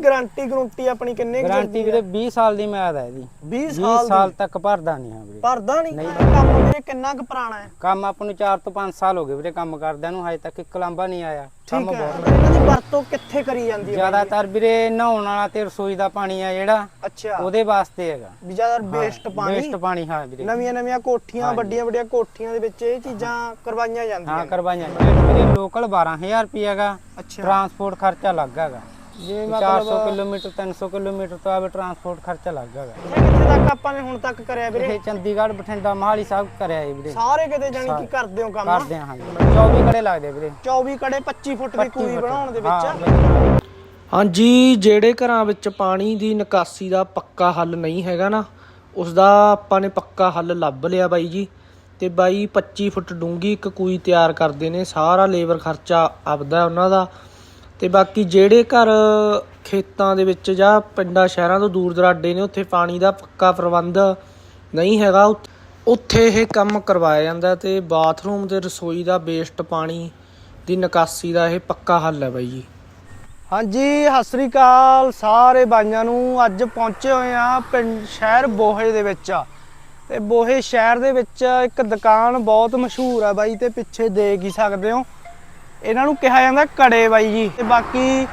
Guarantee guarantee ਆਪਣੀ ਕਿੰਨੇ ਕੁ ਚਿਰ ਗਾਰੰਟੀ ਦੀ ਵੀਰੇ ਹੈ 20 ਸਾਲ ਦੀ ਮਿਆਦ ਹੈ ਇਹਦੀ। 20 20 ਸਾਲ ਸਾਲ ਦੀ ਤੱਕ ਭਰਦਾ ਨਹੀਂ ਹਾਂ ਵੀਰੇ। ਭਰਦਾ ਨਹੀਂ? ਕੰਮ ਵੀਰੇ ਕਿੰਨਾ ਕੁ ਪੁਰਾਣਾ ਹੈ? ਕੰਮ ਆਪਾਂ ਨੂੰ 4 ਤੋਂ 5 ਸਾਲ ਹੋ ਗਏ ਵੀਰੇ ਕੰਮ ਕਰਦਿਆਂ ਨੂੰ ਹਜੇ ਤੱਕ ਇੱਕ ਲਾਂਬਾ ਨਹੀਂ ਆਇਆ। ਕੰਮ ਠੀਕ ਹੈ। ਬਹੁਤ ਇਹਨਾਂ ਦੀ ਵਰਤੋਂ ਕਿੱਥੇ ਕਰੀ ਜਾਂਦੀ ਹੈ ਜ਼ਿਆਦਾਤਰ ਵੀਰੇ ਨਹਾਉਣ ਵਾਲਾ ਤੇ ਰਸੋਈ ਦਾ ਪਾਣੀ ਆ ਜਿਹੜਾ ਅੱਛਾ। ਉਹਦੇ ਵਾਸਤੇ ਹੈਗਾ। ਵੀ ਜ਼ਿਆਦਾ ਵੇਸਟ ਪਾਣੀ? ਵੇਸਟ ਪਾਣੀ ਹਾਂ ਵੀਰੇ। ਨਵੀਆਂ ਨਵੀਆਂ ਕੋਠੀਆਂ ਵੱਡੀਆਂ ਵੱਡੀਆਂ ਕੋਠੀਆਂ ਦੇ ਵਿੱਚ ਇਹ ਚੀਜ਼ਾਂ ਕਰਵਾਈਆਂ ਹਾਂ ਜਾਂਦੀਆਂ ਨੇ। ਕਰਵਾਈਆਂ ਵੀਰੇ ਲੋਕਲ 12000 ਰੁਪਏ ਹੈਗਾ। ਅੱਛਾ। ਟਰਾਂਸਪੋਰਟ ਖਰਚਾ ਲੱਗ ਹੈਗਾ। ਜਿਵੇਂ 400 ਮਤਲਬ ਕਿਲੋਮੀਟਰ 300 ਕਿਲੋਮੀਟਰ ਤੋਂ ਆਵੇ ਟਰਾਂਸਪੋਰਟ ਖਰਚਾ ਲੱਗ ਹੈਗਾ ਕਿੱਥੇ ਤੱਕ ਆਪਾਂ ਨੇ ਹੁਣ ਤੱਕ ਕਰਿਆ ਵੀਰੇ? ਇਹ ਚੰਡੀਗੜ੍ਹ ਬਠਿੰਡਾ ਮਹਾਲੀ ਸਾਹਿਬ ਕਰਿਆ ਜੀ ਵੀਰੇ। ਸਾਰੇ ਕਿਤੇ ਜਾਣੀ ਕਿ ਕਰਦੇ ਹੋ ਕੰਮ? ਕਰਦੇ ਹਾਂ ਜੀ। 24 ਕੜੇ ਲੱਗਦੇ ਵੀਰੇ। 24 ਕੜੇ 25 ਫੁੱਟ ਦੀ ਕੂਈ ਬਣਾਉਣ ਦੇ ਵਿੱਚ ਹਾਂਜੀ ਜਿਹੜੇ ਘਰਾਂ ਵਿੱਚ ਪਾਣੀ ਦੀ ਨਿਕਾਸੀ ਦਾ ਪੱਕਾ ਹੱਲ ਨਹੀਂ ਹੈਗਾ ਨਾ ਉਸ ਦਾ ਆਪਾਂ ਨੇ ਪੱਕਾ ਹੱਲ ਲੱਭ ਲਿਆ ਬਾਈ ਜੀ। ਤੇ ਬਾਈ 25 ਫੁੱਟ ਡੂੰਗੀ ਇੱਕ ਕੂਈ ਤਿਆਰ ਕਰਦੇ ਨੇ ਸਾਰਾ ਲੇਬਰ ਖਰਚਾ ਆਪਦਾ ਉਹਨਾਂ ਦਾ। ਤੇ ਬਾਕੀ ਜਿਹੜੇ ਘਰ ਖੇਤਾਂ ਦੇ ਵਿੱਚ ਜਾਂ ਪਿੰਡਾਂ, ਸ਼ਹਿਰਾਂ ਤੋਂ ਦੂਰ ਦਰਾਡੇ ਨੇ, ਉੱਥੇ ਪਾਣੀ ਦਾ ਪੱਕਾ ਪ੍ਰਬੰਧ ਨਹੀਂ ਹੈਗਾ। ਉੱਥੇ- ਇਹ ਕੰਮ ਕਰਵਾਇਆ ਜਾਂਦਾ ਤੇ ਬਾਥਰੂਮ ਤੇ ਰਸੋਈ ਦਾ ਵੇਸਟ ਪਾਣੀ ਦੀ ਨਿਕਾਸੀ ਦਾ ਇਹ ਪੱਕਾ ਹੱਲ ਹੈ ਬਾਈ ਜੀ। ਹਾਂਜੀ, ਸਤਿ ਸ੍ਰੀ ਅਕਾਲ ਸਾਰੇ ਬਾਈਆਂ ਨੂੰ। ਅੱਜ ਪਹੁੰਚੇ ਹੋਏ ਆ ਪਿੰਡ, ਸ਼ਹਿਰ ਬੋਹੇ ਦੇ ਵਿੱਚ। ਤੇ ਬੋਹੇ ਸ਼ਹਿਰ ਦੇ ਵਿੱਚ ਇੱਕ ਦੁਕਾਨ ਬਹੁਤ ਮਸ਼ਹੂਰ ਆ ਬਾਈ, ਤੇ ਪਿੱਛੇ ਦੇਖ ਹੀ ਸਕਦੇ ਹੋ। ਇਹਨਾਂ ਨੂੰ ਕਿਹਾ ਜਾਂਦਾ ਕੜੇ ਬਾਈ ਜੀ। ਤੇ ਬਾਕੀ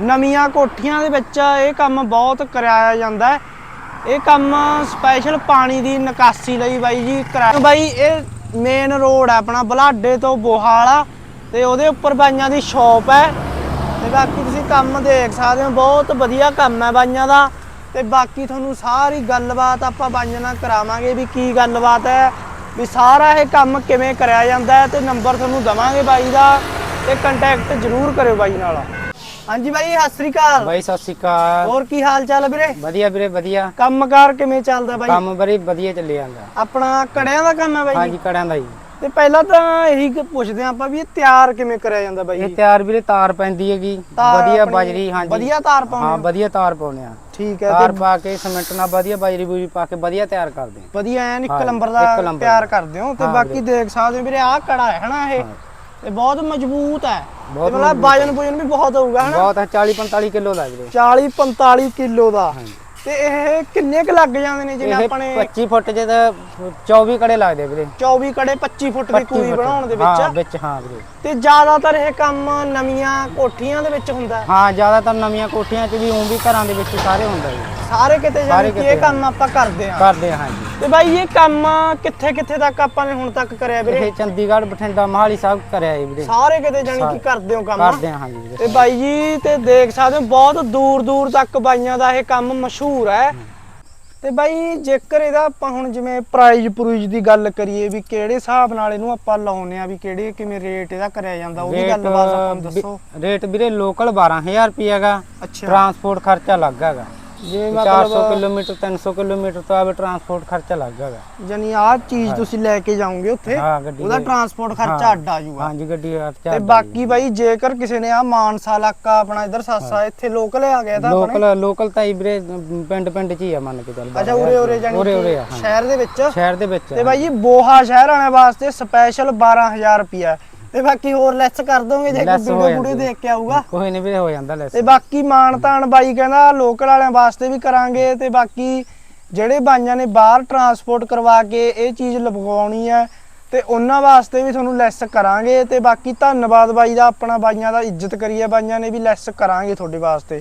ਨਵੀਆਂ ਕੋਠੀਆਂ ਦੇ ਵਿੱਚ ਇਹ ਕੰਮ ਬਹੁਤ ਕਰਾਇਆ ਜਾਂਦਾ ਹੈ। ਇਹ ਕੰਮ ਸਪੈਸ਼ਲ ਪਾਣੀ ਦੀ ਨਿਕਾਸੀ ਲਈ ਬਾਈ ਜੀ ਕਰਾਇਆ ਬਾਈ, ਇਹ ਮੇਨ ਰੋਡ ਹੈ ਆਪਣਾ, ਬਲਾਡੇ ਤੋਂ ਬੋਹਾ ਵਾਲਾ ਤੇ ਉਹਦੇ ਉੱਪਰ ਬਾਈਆਂ ਦੀ ਸ਼ਾਪ ਹੈ। ਤੇ ਬਾਕੀ ਤੁਸੀਂ ਕੰਮ ਦੇਖ ਸਕਦੇ ਹੋ, ਬਹੁਤ ਵਧੀਆ ਕੰਮ ਹੈ ਬਾਈਆਂ ਦਾ। ਤੇ ਬਾਕੀ ਤੁਹਾਨੂੰ ਸਾਰੀ ਗੱਲਬਾਤ ਆਪਾਂ ਬਾਈਆਂ ਨਾਲ ਕਰਾਵਾਂਗੇ ਵੀ ਕੀ ਗੱਲਬਾਤ ਹੈ, ਵੀ ਸਾਰਾ ਇਹ ਕੰਮ ਕਿਵੇਂ ਕਰਿਆ ਜਾਂਦਾ ਹੈ ਤੇ ਨੰਬਰ ਤੁਹਾਨੂੰ ਦਵਾਂਗੇ ਬਾਈ ਦਾ। ਤੇ ਕੰਟੈਕਟ ਜ਼ਰੂਰ ਕਰਿਓ ਬਾਈ ਨਾਲ। ਹਾਂਜੀ ਬਾਈ ਸਤਿ ਸ੍ਰੀ ਅਕਾਲ। ਬਾਈ ਸਤਿ ਸ਼੍ਰੀ ਅਕਾਲ। ਹੋਰ ਕੀ ਹਾਲ ਚਾਲ ਹੈ ਵੀਰੇ? ਵਧੀਆ ਵੀਰੇ ਵਧੀਆ। ਕੰਮਕਾਰ ਕਿਵੇਂ ਚੱਲਦਾ ਬਾਈ? ਕੰਮ ਬੜੀ ਵਧੀਆ ਚੱਲੀ ਜਾਂਦਾ। ਆਪਣਾ ਕੜਿਆਂ ਦਾ ਕੰਮ ਹੈ ਬਾਈ? ਹਾਂਜੀ ਕੜਿਆਂ ਦਾ ਜੀ ਤੇ ਪਹਿਲਾਂ ਤਾਂ ਇਹੀ ਪੁੱਛਦੇ ਹਾਂ ਆਪਾਂ ਵੀ ਇਹ ਤਿਆਰ ਕਿਵੇਂ ਕਰਿਆ ਜਾਂਦਾ ਬਾਈ? ਇਹ ਤਿਆਰ ਵੀਰੇ ਤਾਰ ਪੈਂਦੀ ਹੈਗੀ। ਵਧੀਆ ਬਾਜਰੀ ਹਾਂਜੀ। ਵਧੀਆ ਤਾਰ ਹਾਂ ਪਾਉਂਦੇ ਹੋ? ਵਧੀਆ ਤਾਰ ਪਾਉਨੇ ਆ ਠੀਕ ਹੈ ਤਾਰ ਪਾ ਕੇ ਸੀਮੈਂਟ ਨਾਲ ਵਧੀਆ ਬਾਜਰੀ ਬੂਜੀ ਪਾ ਕੇ ਵਧੀਆ ਤਿਆਰ ਕਰਦੇ ਆ ਵਧੀਆ ਐਨ ਇੱਕ ਹਾਂ, ਇੱਕ ਦਾ ਤਿਆਰ। ਕਰਦੇ ਹੋ ਤੇ ਹਾਂ ਬਾਕੀ। ਦੇਖ ਸਕਦੇ ਹੋ ਵੀਰੇ ਆਹ ਕੜਾ ਹੈ ਹਨਾ ਇਹ। ਤੇ ਬਹੁਤ ਮਜ਼ਬੂਤ ਹੈ। ਤੇ ਬਹੁਤ ਮਤਲਬ ਵਜਨ ਵਜਨ ਵੀ ਬਹੁਤ ਹੋਊਗਾ ਹਨਾ? ਬਹੁਤ ਹੈ 40 45 ਕਿਲੋ ਲੱਗ ਵੀਰੇ। 40 45 ਕਿਲੋ ਦਾ। ਤੇ ਇਹ ਕਿੰਨੇ ਕ ਲੱਗ ਜਾਂਦੇ ਨੇ ਜਿਵੇਂ ਆਪਣੇ 25 ਫੁੱਟ ਚ ਤਾਂ 24 ਕੜੇ ਲੱਗਦੇ ਵੀਰੇ। 24 ਕੜੇ 25 ਫੁੱਟ ਦੀ 25 ਕੂਈ। ਬਣਾਉਣ ਦੇ ਹਾਂ ਵਿੱਚ। ਵਿੱਚ ਹਾਂ ਵੀਰੇ। ਤੇ ਜ਼ਿਆਦਾਤਰ ਇਹ ਕੰਮ ਨਵੀਆਂ ਕੋਠੀਆਂ ਦੇ ਵਿੱਚ ਹੁੰਦਾ ਹੈ? ਹਾਂ ਜ਼ਿਆਦਾਤਰ ਨਵੀਆਂ ਕੋਠੀਆਂ 'ਚ ਵੀ ਉਂ ਵੀ ਘਰਾਂ ਦੇ ਵਿੱਚ ਸਾਰੇ ਹੁੰਦਾ ਜੀ। ਸਾਰੇ ਕਿਤੇ ਜਾਣੀ ਸਾਰੇ ਕਿ ਇਹ। ਕੰਮ ਆਪਾਂ ਕਰਦੇ ਹਾਂ। ਕਰਦੇ ਆ ਹਾਂਜੀ। ਤੇ ਬਾਈ ਇਹ ਕੰਮ ਕਿੱਥੇ ਕਿੱਥੇ ਤੱਕ ਆਪਾਂ ਨੇ ਹੁਣ ਤੱਕ ਕਰਿਆ ਵੀਰੇ? ਇਹ ਚੰਡੀਗੜ੍ਹ ਬਠਿੰਡਾ ਮਹਾਲੀ ਸਾਹਿਬ ਕਰਿਆ ਜੀ ਵੀਰੇ। ਸਾਰੇ ਕਿਤੇ ਜਾਣੀ ਕਿ ਕਰਦੇ ਹੋ ਕੰਮ। ਕਰਦੇ ਆ ਹਾਂਜੀ ਵੀਰੇ। ਤੇ ਬਾਈ ਜੀ ਤੇ ਦੇਖ ਸਕਦੇ ਹੋ ਬਹੁਤ ਦੂਰ ਦੂਰ ਤੱਕ ਬਾਈਆਂ ਦਾ ਇਹ ਕੰਮ ਮਸ਼ਹੂਰ ਹੈ। ਤੇ ਬਾਈ ਜੇਕਰ ਇਹਦਾ ਆਪਾਂ ਹੁਣ ਜਿਵੇਂ ਪ੍ਰਾਈਜ਼ ਪ੍ਰੂਈਜ਼ ਦੀ ਗੱਲ ਕਰੀਏ ਵੀ ਕਿਹੜੇ ਹਿਸਾਬ ਨਾਲ ਇਹਨੂੰ ਆਪਾਂ ਲਾਉਨੇ ਆ ਵੀ ਕਿਹੜੇ ਕਿਵੇਂ ਰੇਟ ਇਹਦਾ ਕਰਿਆ ਜਾਂਦਾ ਉਹਦੀ ਰੇਟ ਗੱਲਬਾਤ ਆਪਾਂ ਦੱਸੋ। ਵੀ- ਰੇਟ ਵੀਰੇ ਲੋਕਲ 12000 ਰੁਪਏ ਹੈਗਾ। ਅੱਛਾ। ਟਰਾਂਸਪੋਰਟ ਖਰਚਾ ਲੱਗ ਹੈਗਾ। ਜਿਵੇਂ 400 ਮਤਲਬ ਕਿਲੋਮੀਟਰ 300 ਕਿਲੋਮੀਟਰ ਤੋਂ ਆਵੇ ਟਰਾਂਸਪੋਰਟ ਖਰਚਾ ਲੱਗ ਹੈਗਾ ਜਾਨੀ ਆਹ ਚੀਜ਼ ਤੁਸੀਂ ਲੈ ਕੇ ਜਾਓਗੇ ਉੱਥੇ ਉਹਦਾ ਟਰਾਂਸਪੋਰਟ ਖਰਚਾ। ਅੱਡ ਆ ਜਾਊਗਾ। ਹਾਂਜੀ ਗੱਡੀ ਖਰਚਾ ਤੇ ਬਾਕੀ ਬਾਈ ਜੇਕਰ ਕਿਸੇ ਨੇ ਆ ਮਾਨਸਾ ਇਲਾਕਾ ਆਪਣਾ ਇਧਰ ਸਾਸਾ ਇੱਥੇ ਲੋਕਲ ਆ ਗਿਆ ਤਾਂ ਲੋਕਲ ਲੋਕਲ ਤਾਂ ਹੀ ਵੀਰੇ ਪਿੰਡ ਪਿੰਡ 'ਚ ਹੀ ਆ ਮੰਨ ਕੇ ਚੱਲ ਅੱਛਾ ਉਰੇ ਉਰੇ ਜਾਨੀ ਉਰੇ ਉਰੇ ਆ। ਸ਼ਹਿਰ ਦੇ ਵਿੱਚ? ਸ਼ਹਿਰ ਦੇ ਵਿੱਚ ਤੇ ਬਾਈ ਜੀ ਬੋਹਾ ਸ਼ਹਿਰ ਵਾਲਿਆਂ ਵਾਸਤੇ ਸਪੈਸ਼ਲ 12000 ਰੁਪਿਆ ਤੇ ਬਾਕੀ ਹੋਰ ਲੈਸ ਕਰ ਦੋਗੇ ਜੇ ਕੋਈ Less ਹੋ ਵੀਡੀਓ ਜਾਂਦੀ ਵੀਡੀਓ ਦੇਖ ਕੇ ਆਊਗਾ। ਕੋਈ ਨਹੀਂ ਵੀਰੇ ਹੋ ਜਾਂਦਾ ਲੈਸ ਤੇ ਬਾਕੀ ਮਾਨ ਤਾਨ ਬਾਈ ਕਹਿੰਦਾ ਲੋਕਲ ਵਾਲਿਆਂ ਵਾਸਤੇ ਵੀ ਕਰਾਂਗੇ ਤੇ ਬਾਕੀ ਜਿਹੜੇ ਬਾਈਆਂ ਨੇ ਬਾਹਰ ਟਰਾਂਸਪੋਰਟ ਕਰਵਾ ਕੇ ਇਹ ਚੀਜ਼ ਲਗਵਾਉਣੀ ਹੈ ਤੇ ਉਹਨਾਂ ਵਾਸਤੇ ਵੀ ਤੁਹਾਨੂੰ ਲੈਸ ਕਰਾਂਗੇ ਤੇ ਬਾਕੀ ਧੰਨਵਾਦ ਬਾਈ ਦਾ ਆਪਣਾ ਬਾਈਆਂ ਦਾ ਇੱਜ਼ਤ ਕਰੀਏ ਬਾਈਆਂ ਨੇ ਵੀ ਲੈਸ ਕਰਾਂਗੇ ਤੁਹਾਡੇ ਵਾਸਤੇ।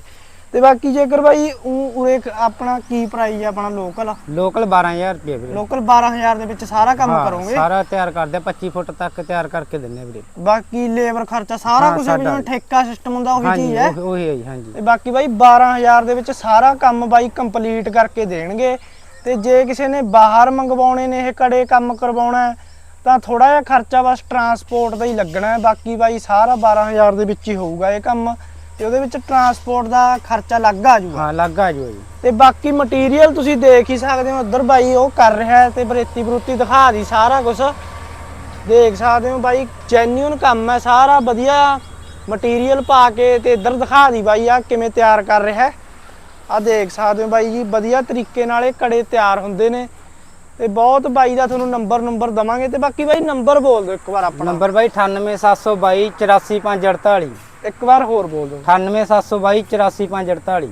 ਤੇ ਬਾਕੀ ਜੇਕਰ ਬਾਈ ਊਂ ਉਰੇ ਆਪਣਾ ਕੀ ਪ੍ਰਾਈਸ ਹੈ ਆਪਣਾ ਲੋਕਲ ਲੋਕਲ 12000 ਰੁਪਏ ਵੀਰੇ। ਲੋਕਲ 12000 ਦੇ ਵਿੱਚ ਸਾਰਾ ਕੰਮ ਹਾਂ, ਕਰੋਗੇ? ਸਾਰਾ ਤਿਆਰ ਕਰਦੇ ਆ, 25 ਫੁੱਟ ਤੱਕ ਤਿਆਰ ਕਰਕੇ ਦਿੰਨੇ ਆ ਵੀਰੇ। ਬਾਕੀ ਲੇਬਰ ਖਰਚਾ ਸਾਰਾ ਹਾਂ, ਕੁਝ ਸਾਡਾ। ਜਿਵੇਂ ਠੇਕਾ ਸਿਸਟਮ ਹੁੰਦਾ ਉਹੀ ਚੀਜ਼ ਹੈ। ਉਹ- ਉਹੀ ਹੈ ਜੀ ਹਾਂਜੀ। ਤੇ ਬਾਕੀ ਬਾਈ 12000 ਦੇ ਵਿੱਚ ਸਾਰਾ ਕੰਮ ਬਾਈ ਕੰਪਲੀਟ ਕਰਕੇ ਦੇਣਗੇ। ਤੇ ਜੇ ਕਿਸੇ ਨੇ ਬਾਹਰ ਮੰਗਵਾਉਣੇ ਨੇ ਇਹ ਕੜੇ ਕੰਮ ਕਰਵਾਉਣਾ ਹੈ, ਤਾਂ ਥੋੜਾ ਜਿਹਾ ਖਰਚਾ ਬਸ ਟਰਾਂਸਪੋਰਟ ਦਾ ਹੀ ਲੱਗਣਾ ਹੈ। ਬਾਕੀ ਬਾਈ ਸਾਰਾ 12000 ਦੇ ਵਿੱਚ ਹੀ ਹੋਊਗਾ ਇਹ ਕੰਮ। ਤੇ ਉਹਦੇ ਵਿੱਚ ਟਰਾਂਸਪੋਰਟ ਦਾ ਖਰਚਾ ਲੱਗ ਆ ਜਾਊਗਾ ਹਾਂ ਲੱਗ ਆ ਜੋ ਜੀ। ਤੇ ਬਾਕੀ ਮਟੀਰੀਅਲ ਤੁਸੀਂ ਦੇਖ ਹੀ ਸਕਦੇ ਹੋ ਉਧਰ ਬਾਈ ਉਹ ਕਰ ਰਿਹਾ ਹੈ ਤੇ ਬਰੇਤੀ ਬਰੂਤੀ ਦਿਖਾ ਦੀ ਸਾਰਾ ਕੁਝ ਦੇਖ ਸਕਦੇ ਹੋ ਬਾਈ ਜੈਨੂਇਨ ਕੰਮ ਹੈ ਸਾਰਾ ਵਧੀਆ ਮਟੀਰੀਅਲ ਪਾ ਕੇ ਤੇ ਇੱਧਰ ਦਿਖਾ ਦੀ ਬਾਈ ਆ ਕਿਵੇਂ ਤਿਆਰ ਕਰ ਰਿਹਾ ਆ ਦੇਖ ਸਕਦੇ ਹੋ ਬਾਈ ਜੀ ਵਧੀਆ ਤਰੀਕੇ ਨਾਲ ਇਹ ਕੜੇ ਤਿਆਰ ਹੁੰਦੇ ਨੇ। ਤੇ ਬਹੁਤ ਬਾਈ ਦਾ ਤੁਹਾਨੂੰ ਨੰਬਰ ਨੰਬਰ ਦਵਾਂਗੇ ਤੇ ਬਾਕੀ ਬਾਈ ਨੰਬਰ ਬੋਲ ਦਿਓ ਇੱਕ ਵਾਰ ਆਪਣਾ। ਨੰਬਰ ਬਾਈ 98722 84548 ਇੱਕ ਵਾਰ ਹੋਰ ਬੋਲ ਦਿਓ। 98722 84548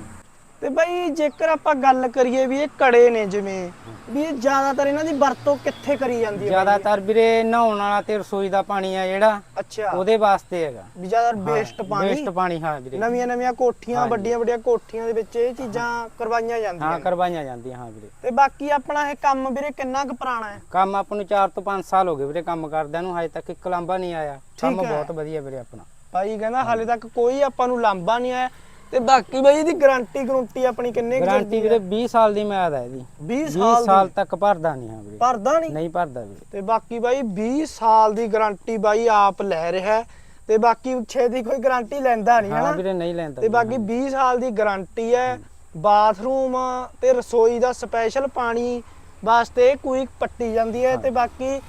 ਤੇ ਬਾਈ ਜੇਕਰ ਆਪਾਂ ਗੱਲ ਕਰੀਏ ਵੀ ਇਹ ਕੜੇ ਨੇ ਜਿਵੇਂ ਵੀ ਇਹ ਜ਼ਿਆਦਾਤਰ ਇਹਨਾਂ ਦੀ ਵਰਤੋਂ ਕਿੱਥੇ ਕਰੀ ਜਾਂਦੀ ਹੈ? ਜ਼ਿਆਦਾਤਰ ਵੀਰੇ ਨਹਾਉਣ ਵਾਲਾ ਤੇ ਰਸੋਈ ਦਾ ਪਾਣੀ ਆ ਜਿਹੜਾ ਅੱਛਾ। ਉਹਦੇ ਵਾਸਤੇ ਹੈਗਾ। ਵੀ ਜ਼ਿਆਦਾਤਰ ਵੇਸਟ ਪਾਣੀ। ਵੇਸਟ ਪਾਣੀ ਹਾਂ ਵੀਰੇ। ਨਵੀਆਂ ਨਵੀਆਂ ਕੋਠੀਆਂ। ਵੱਡੀਆਂ ਵੱਡੀਆਂ ਕੋਠੀਆਂ ਦੇ ਵਿੱਚ ਇਹ ਚੀਜ਼ਾਂ ਕਰਵਾਈਆਂ ਜਾਂਦੀਆਂ ਹਾਂ। ਕਰਵਾਈਆਂ ਜਾਂਦੀਆਂ ਹਾਂ ਵੀਰੇ। ਤੇ ਬਾਕੀ ਆਪਣਾ ਇਹ ਕੰਮ ਵੀਰੇ ਕਿੰਨਾ ਕੁ ਪੁਰਾਣਾ ਹੈ? ਕੰਮ ਆਪਾਂ ਨੂੰ 4 ਤੋਂ 5 ਸਾਲ ਹੋ ਗਏ ਵੀਰੇ ਕੰਮ ਕਰਦਿਆਂ ਨੂੰ ਹਜੇ ਤੱਕ ਇੱਕ ਲਾਂਬਾ ਨਹੀਂ ਆਇਆ। ਕੰਮ। ਬਹੁਤ ਵਧੀਆ ਵੀਰੇ ਆਪਣਾ। ਭਾਈ ਕਹਿੰਦਾ ਹਾਲੇ ਤੱਕ ਕੋਈ ਆਪਾਂ ਨੂੰ ਲਾਂਭਾ ਨਹੀਂ ਆਇਆ। ਤੇ ਬਾਕੀ ਬਾਈ ਇਹਦੀ ਗਾਰੰਟੀ ਗਰੰਟੀ ਆਪਣੀ ਕਿੰਨੇ ਕੁ ਗਾਰੰਟੀ ਦੀ ਵੀਰੇ 20 ਸਾਲ ਦੀ ਮਿਆਦ ਹੈ ਇਹਦੀ। 20 20 ਸਾਲ ਦੀ? ਤੱਕ ਭਰਦਾ ਨਹੀਂ ਹਾਂ ਵੀਰੇ। ਭਰਦਾ ਨਹੀਂ? ਨਹੀਂ ਭਰਦਾ ਵੀਰੇ। ਤੇ ਬਾਕੀ ਬਾਈ 20 ਸਾਲ ਦੀ ਗਾਰੰਟੀ ਬਾਈ ਆਪ ਲੈ ਰਿਹਾ ਤੇ ਬਾਕੀ ਛੇਤੀ ਕੋਈ ਗਾਰੰਟੀ ਲੈਂਦਾ ਨਹੀਂ ਹਾਂ ਵੀਰੇ ਨਹੀਂ ਲੈਂਦਾ ਤੇ ਬਾਕੀ 20 ਸਾਲ ਦੀ ਗਾਰੰਟੀ ਹੈ। ਬਾਥਰੂਮ ਤੇ ਰਸੋਈ ਦਾ ਸਪੈਸ਼ਲ ਪਾਣੀ ਵਾਸਤੇ ਕੋਈ ਪੱਟੀ ਜਾਂਦੀ ਹੈ। ਤੇ ਬਾਕੀ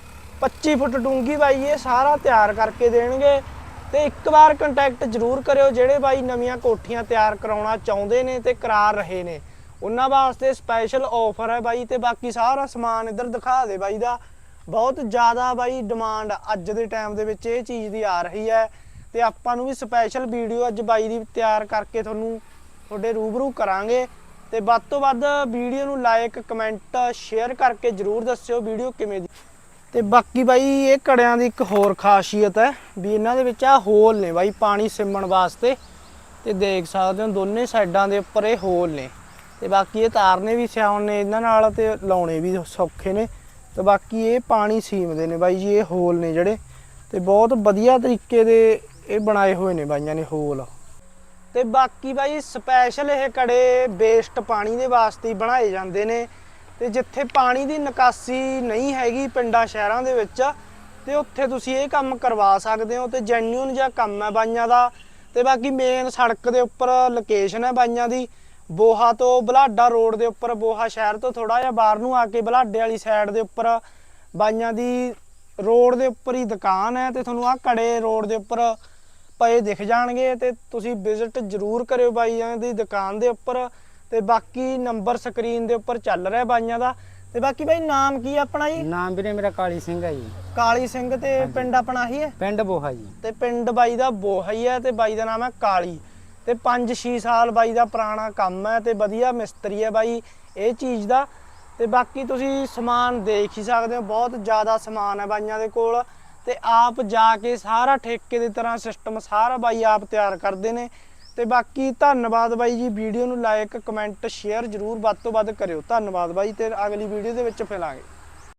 25 ਫੁੱਟ ਡੂੰਗੀ ਬਾਈ ਇਹ ਸਾਰਾ ਤਿਆਰ ਕਰਕੇ ਦੇਣਗੇ। ਤੇ ਇੱਕ ਵਾਰ ਕੰਟੈਕਟ ਜ਼ਰੂਰ ਕਰਿਓ ਜਿਹੜੇ ਬਾਈ ਨਵੀਆਂ ਕੋਠੀਆਂ ਤਿਆਰ ਕਰਾਉਣਾ ਚਾਹੁੰਦੇ ਨੇ ਤੇ ਕਰਾ ਰਹੇ ਨੇ। ਉਹਨਾਂ ਵਾਸਤੇ ਸਪੈਸ਼ਲ ਆਫਰ ਹੈ ਬਾਈ ਤੇ ਬਾਕੀ ਸਾਰਾ ਸਮਾਨ ਇੱਧਰ ਦਿਖਾ ਦੇ ਬਾਈ ਦਾ। ਬਹੁਤ ਜ਼ਿਆਦਾ ਬਾਈ ਡਿਮਾਂਡ ਅੱਜ ਦੇ ਟਾਈਮ ਦੇ ਵਿੱਚ ਇਹ ਚੀਜ਼ ਦੀ ਆ ਰਹੀ ਹੈ ਤੇ ਆਪਾਂ ਨੂੰ ਵੀ ਸਪੈਸ਼ਲ ਵੀਡੀਓ ਅੱਜ ਬਾਈ ਦੀ ਤਿਆਰ ਕਰਕੇ ਤੁਹਾਨੂੰ ਤੁਹਾਡੇ ਰੂਬਰੂ ਕਰਾਂਗੇ। ਤੇ ਵੱਧ ਤੋਂ ਵੱਧ ਵੀਡੀਓ ਨੂੰ ਲਾਈਕ ਕਮੈਂਟ ਸ਼ੇਅਰ ਕਰਕੇ ਜਰੂਰ ਦੱਸਿਓ ਵੀਡੀਓ ਕਿਵੇਂ ਦੀ ਤੇ ਬਾਕੀ ਬਾਈ ਇਹ ਕੜਿਆਂ ਦੀ ਇੱਕ ਹੋਰ ਖਾਸੀਅਤ ਹੈ ਵੀ ਇਹਨਾਂ ਦੇ ਵਿੱਚ ਆ ਹੋਲ ਨੇ ਬਾਈ ਪਾਣੀ ਸਿਮਣ ਵਾਸਤੇ ਤੇ ਦੇਖ ਸਕਦੇ ਹੋ ਦੋਨੇ ਸਾਈਡਾਂ ਦੇ ਉੱਪਰ ਇਹ ਹੋਲ ਨੇ ਤੇ ਬਾਕੀ ਇਹ ਤਾਰਨੇ ਵੀ ਸਿਆਉਣ ਨੇ ਇਹਨਾਂ ਨਾਲ ਤੇ ਲਾਉਣੇ ਵੀ ਸੌਖੇ ਨੇ ਤੇ ਬਾਕੀ ਇਹ ਪਾਣੀ ਸੀਮਦੇ ਨੇ ਬਾਈ ਜੀ, ਇਹ ਹੋਲ ਨੇ ਜਿਹੜੇ ਤੇ ਬਹੁਤ ਵਧੀਆ ਤਰੀਕੇ ਦੇ ਇਹ ਬਣਾਏ ਹੋਏ ਨੇ ਬਾਈਆਂ ਨੇ ਹੋਲ। ਤੇ ਬਾਕੀ ਬਾਈ ਸਪੈਸ਼ਲ ਇਹ ਕੜੇ ਵੇਸਟ ਪਾਣੀ ਦੇ ਵਾਸਤੇ ਬਣਾਏ ਜਾਂਦੇ ਨੇ ਤੇ ਜਿੱਥੇ ਪਾਣੀ ਦੀ ਨਿਕਾਸੀ ਨਹੀਂ ਹੈਗੀ ਪਿੰਡਾਂ ਸ਼ਹਿਰਾਂ ਦੇ ਵਿੱਚ, ਤੇ ਉੱਥੇ ਤੁਸੀਂ ਇਹ ਕੰਮ ਕਰਵਾ ਸਕਦੇ ਹੋ ਤੇ ਜੈਨੂਇਨ ਜਿਹਾ ਕੰਮ ਹੈ ਬਾਈਆਂ ਦਾ। ਤੇ ਬਾਕੀ ਮੇਨ ਸੜਕ ਦੇ ਉੱਪਰ ਲੋਕੇਸ਼ਨ ਹੈ ਬਾਈਆਂ ਦੀ। ਬੋਹਾ ਤੋਂ ਬਲਾਡਾ ਰੋਡ ਦੇ ਉੱਪਰ, ਬੋਹਾ ਸ਼ਹਿਰ ਤੋਂ ਥੋੜਾ ਜਿਹਾ ਬਾਹਰ ਨੂੰ ਆ ਕੇ ਬਲਾਡੇ ਵਾਲੀ ਸਾਈਡ ਦੇ ਉੱਪਰ ਬਾਈਆਂ ਦੀ ਰੋਡ ਦੇ ਉੱਪਰ ਹੀ ਦੁਕਾਨ ਹੈ ਤੇ ਤੁਹਾਨੂੰ ਆ ਕੜੇ ਰੋਡ ਦੇ ਉੱਪਰ ਪਏ ਦਿਖ ਜਾਣਗੇ ਤੇ ਤੁਸੀਂ ਵਿਜ਼ਿਟ ਜ਼ਰੂਰ ਕਰਿਓ ਬਾਈਆਂ ਦੀ ਦੁਕਾਨ ਦੇ ਉੱਪਰ। ਤੇ ਬਾਕੀ ਨੰਬਰ ਸਕਰੀਨ ਦੇ ਉੱਪਰ ਚੱਲ ਰਿਹਾ ਬਾਈਆਂ ਦਾ। ਤੇ ਬਾਕੀ ਬਾਈ ਨਾਮ ਕੀ ਆ ਆਪਣਾ ਜੀ? ਨਾਮ ਵੀਰੇ ਮੇਰਾ ਕਾਲੀ ਸਿੰਘ ਹੈ ਜੀ। ਕਾਲੀ ਸਿੰਘ ਤੇ ਪਿੰਡ ਆਪਣਾ ਹੀ ਹੈ? ਪਿੰਡ ਬੋਹਾ ਜੀ। ਤੇ ਪਿੰਡ ਬਾਈ ਦਾ ਬੋਹਈ ਹੈ ਤੇ ਬਾਈ ਦਾ ਨਾਮ ਹੈ ਕਾਲੀ। ਤੇ 5-6 ਸਾਲ ਬਾਈ ਦਾ ਪੁਰਾਣਾ ਕੰਮ ਹੈ ਤੇ ਵਧੀਆ ਮਿਸਤਰੀ ਹੈ ਬਾਈ ਇਹ ਚੀਜ਼ ਦਾ। ਤੇ ਬਾਕੀ ਤੁਸੀਂ ਸਮਾਨ ਦੇਖ ਹੀ ਸਕਦੇ ਹੋ ਬਹੁਤ ਜ਼ਿਆਦਾ ਸਮਾਨ ਹੈ ਬਾਈਆਂ ਦੇ ਕੋਲ। ਤੇ ਆਪ ਜਾ ਕੇ ਸਾਰਾ ਠੇਕੇ ਦੀ ਤਰ੍ਹਾਂ ਸਿਸਟਮ ਸਾਰਾ ਬਾਈ ਆਪ ਤਿਆਰ ਕਰਦੇ ਨੇ। ਤੇ ਬਾਕੀ ਧੰਨਵਾਦ ਬਾਈ ਜੀ, ਵੀਡੀਓ ਨੂੰ ਲਾਈਕ ਕਮੈਂਟ ਸ਼ੇਅਰ ਜਰੂਰ ਵੱਧ ਤੋਂ ਵੱਧ ਕਰਿਓ। ਧੰਨਵਾਦ ਬਾਈ ਤੇ ਅਗਲੀ ਵੀਡੀਓ ਦੇ ਵਿੱਚ ਮਿਲਾਂਗੇ